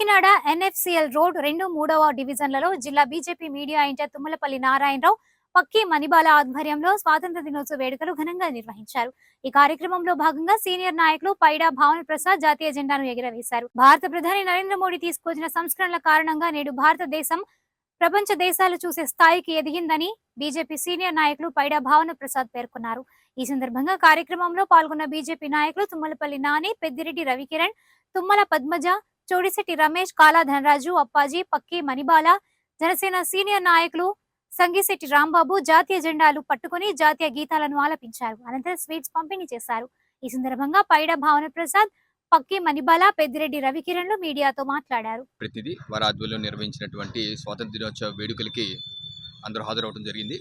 Kakinada NFCL road రెండు మూడవ డివిజన్లలో జిల్లా బీజేపీ మీడియా ఇంటర్ తుమ్మలపల్లి నారాయణరావు పక్కి మణిబాల ఆధ్వర్యంలో స్వాతంత్ర దినోత్సవ వేడుకలు ఘనంగా నిర్వహించారు. ఈ కార్యక్రమంలో భాగంగా సీనియర్ నాయకులు పైడా భావన ప్రసాద్ జాతీయ జెండాను ఎగురవేశారు. భారత ప్రధాని నరేంద్ర మోడీ తీసుకొచ్చిన సంస్కరణల కారణంగా నేడు భారతదేశం ప్రపంచ దేశాలు చూసే స్థాయికి ఎదిగిందని బీజేపీ సీనియర్ నాయకులు పైడా భావన ప్రసాద్ పేర్కొన్నారు. ఈ సందర్భంగా కార్యక్రమంలో పాల్గొన్న బీజేపీ నాయకులు తుమ్మలపల్లి నాని పెద్దిరెడ్డి రవికిరణ్ తుమ్మల పద్మజ చోడిశెట్టి రమేష్ కాలా ధనరాజు అప్పాజీ పక్కి మణిబాల జనసేన సీనియర్ నాయకులు సంగిశెట్టి రాంబాబు జాతీయ జెండాలు పట్టుకుని జాతీయ గీతాలను ఆలపించారు. అనంతరం స్వీట్స్ పంపిణీ చేశారు. ఈ సందర్భంగా పైడ భావన ప్రసాద్ పక్కి మణిబాల పెద్దిరెడ్డి రవికిరణ్లు మీడియాతో మాట్లాడారు. ప్రతిదీ వారి ఆధ్వర్యంలో నిర్వహించినటువంటి స్వాతంత్ర దినోత్సవ వేడుకలకి అందరూ హాజరవడం జరిగింది.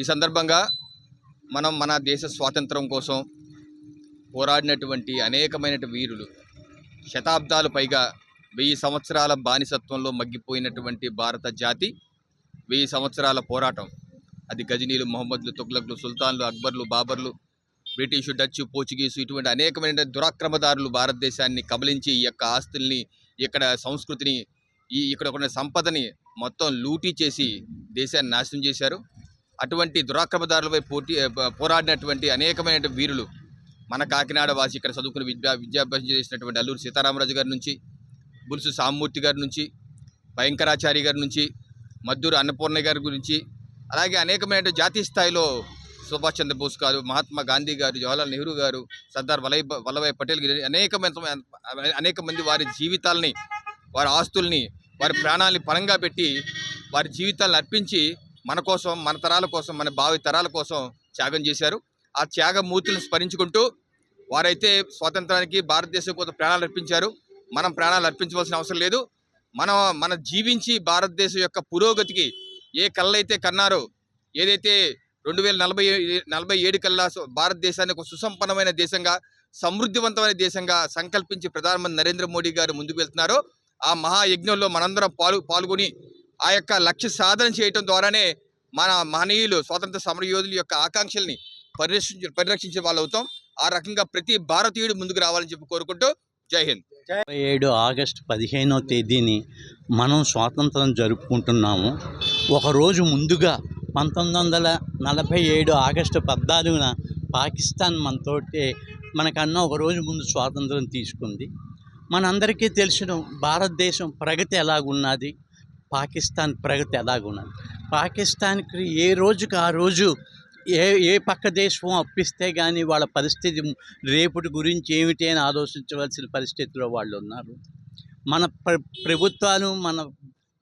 ఈ సందర్భంగా మనం మన దేశ స్వాతంత్రం కోసం పోరాడినటువంటి అనేకమైన వీరులు శతాబ్దాలు పైగా వెయ్యి సంవత్సరాల బానిసత్వంలో మగ్గిపోయినటువంటి భారత జాతి వెయ్యి సంవత్సరాల పోరాటం. అది గజనీలు మొహమ్మద్లు తుగ్లక్లు సుల్తాన్లు అక్బర్లు బాబర్లు బ్రిటిషు డచ్ పోర్చుగీసు ఇటువంటి అనేకమైన దురాక్రమదారులు భారతదేశాన్ని కబలించి ఈ యొక్క ఆస్తుల్ని ఇక్కడ సంస్కృతిని ఈ ఇక్కడ ఉన్న సంపదని మొత్తం లూటీ చేసి దేశాన్ని నాశనం చేశారు. అటువంటి దురాక్రమదారులపై పోటీ పోరాడినటువంటి అనేకమైన వీరులు మన కాకినాడ వాసి ఇక్కడ చదువుకుని విద్యా విద్యాభ్యాసం చేసినటువంటి అల్లూరు సీతారామరాజు గారి నుంచి బులుసు సామూర్తి గారి నుంచి భయంకరాచారి గారి నుంచి మద్దూరు అన్నపూర్ణ గారి గురించి అలాగే అనేకమైన జాతీయ స్థాయిలో సుభాష్ చంద్రబోస్ గారు మహాత్మా గాంధీ గారు జవహర్లాల్ నెహ్రూ గారు సర్దార్ వల్లభాయ్ వల్లభాయ్ పటేల్ గారు అనేకమైన అనేక మంది వారి జీవితాలని వారి ఆస్తుల్ని వారి ప్రాణాలని పరంగా పెట్టి వారి జీవితాలను అర్పించి మన కోసం మన తరాల కోసం మన భావి తరాల కోసం త్యాగం చేశారు. ఆ త్యాగమూర్తులను స్మరించుకుంటూ వారైతే స్వాతంత్రానికి భారతదేశం కోసం ప్రాణాలు అర్పించారు. మనం ప్రాణాలు అర్పించవలసిన అవసరం లేదు. మనం మన జీవించి భారతదేశం యొక్క పురోగతికి ఏ కళ్ళైతే కన్నారో ఏదైతే రెండు వేల నలభై నలభై ఏడు కల్లా భారతదేశానికి భారతదేశాన్ని ఒక సుసంపన్నమైన దేశంగా సమృద్ధివంతమైన దేశంగా సంకల్పించి ప్రధానమంత్రి నరేంద్ర మోడీ గారు ముందుకు వెళ్తున్నారో ఆ మహాయజ్ఞంలో మనందరం పాలు పాల్గొని ఆ యొక్క లక్ష్య సాధన చేయటం ద్వారానే మన మహనీయులు స్వాతంత్ర సమరయోధుల యొక్క ఆకాంక్షల్ని పరిరక్షించ పరిరక్షించే వాళ్ళు అవుతాం ఆ రకంగా ప్రతి భారతీయుడు ముందుకు రావాలని చెప్పి కోరుకుంటూ జై హింద్. ఏడు ఆగస్టు పదిహేనో తేదీని మనం స్వాతంత్రం జరుపుకుంటున్నాము. ఒకరోజు ముందుగా పంతొమ్మిది వందల నలభై ఏడు ఆగస్టు పద్నాలుగున పాకిస్తాన్ మనతోటి మనకన్నా ఒక రోజు ముందు స్వాతంత్రం తీసుకుంది. మనందరికీ తెలిసిన భారతదేశం ప్రగతి ఎలాగున్నది? పాకిస్తాన్ ప్రగతి ఎలాగున్నది? పాకిస్తాన్కి ఏ రోజుకి ఆ రోజు ఏ ఏ పక్క దేశం అప్పిస్తే కానీ వాళ్ళ పరిస్థితి రేపటి గురించి ఏమిటి అని ఆలోచించవలసిన పరిస్థితిలో వాళ్ళు ఉన్నారు. మన ప్ర ప్రభుత్వాలు మన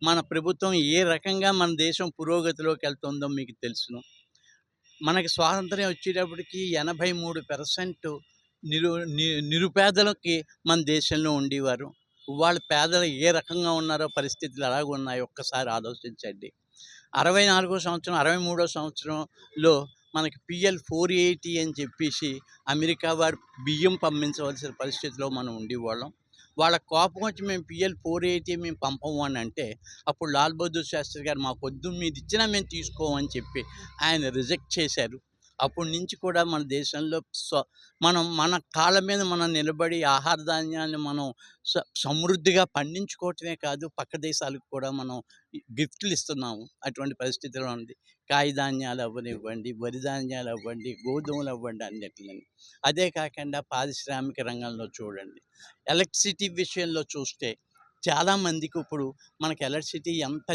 మన ప్రభుత్వం ఏ రకంగా మన దేశం పురోగతిలోకి వెళ్తుందో మీకు తెలుసును. మనకి స్వాతంత్రం వచ్చేటప్పటికి ఎనభై మూడు పెర్సెంట్ నిరు ని- నిరుపేదలకి మన దేశంలో ఉండేవారు. వాళ్ళ పేదలు ఏ రకంగా ఉన్నారో పరిస్థితులు ఎలాగ ఉన్నాయో ఒక్కసారి ఆలోచించండి. అరవై నాలుగో సంవత్సరం అరవై మూడో సంవత్సరంలో మనకి పిఎల్ ఫోర్ ఎయిటీ అని చెప్పేసి అమెరికా వారు బియ్యం పంపించవలసిన పరిస్థితిలో మనం ఉండేవాళ్ళం. వాళ్ళ కోపం వచ్చి మేము పిఎల్ ఫోర్ ఎయిటీ మేము పంపము అని అంటే అప్పుడు లాల్ బహదూర్ శాస్త్రి గారు మా పొద్దు మీది ఇచ్చినా మేము తీసుకోమని చెప్పి ఆయన రిజెక్ట్ చేశారు. అప్పటి నుంచి కూడా మన దేశంలో మనం మన కాళ్ళ మీద మనం నిలబడి ఆహార ధాన్యాన్ని మనం సమృద్ధిగా పండించుకోవటమే కాదు పక్క దేశాలకు కూడా మనం గిఫ్ట్లు ఇస్తున్నాము అటువంటి పరిస్థితిలో ఉంది. కాయధాన్యాలు అవ్వనివ్వండి వరి ధాన్యాలు అవ్వండి గోధుమలు అవ్వండి అన్నిటిని. అదే కాకుండా పారిశ్రామిక రంగంలో చూడండి. ఎలక్ట్రిసిటీ విషయంలో చూస్తే చాలామందికి ఇప్పుడు మనకి ఎలక్ట్రిసిటీ ఎంత